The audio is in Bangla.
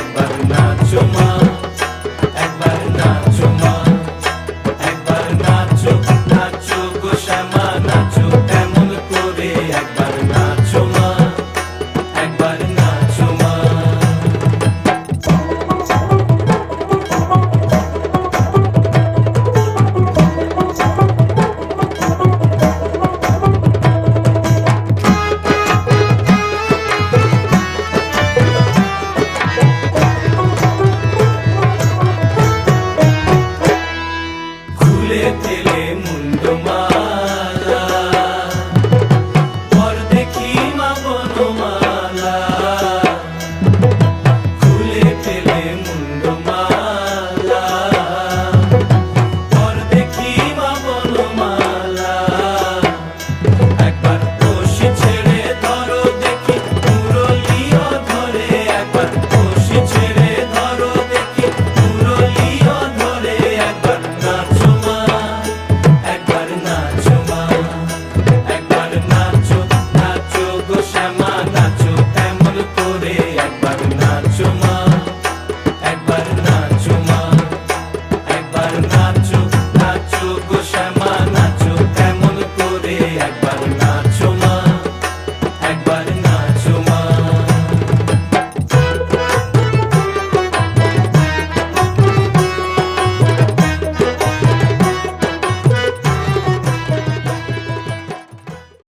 একবার নাচো You're my but not your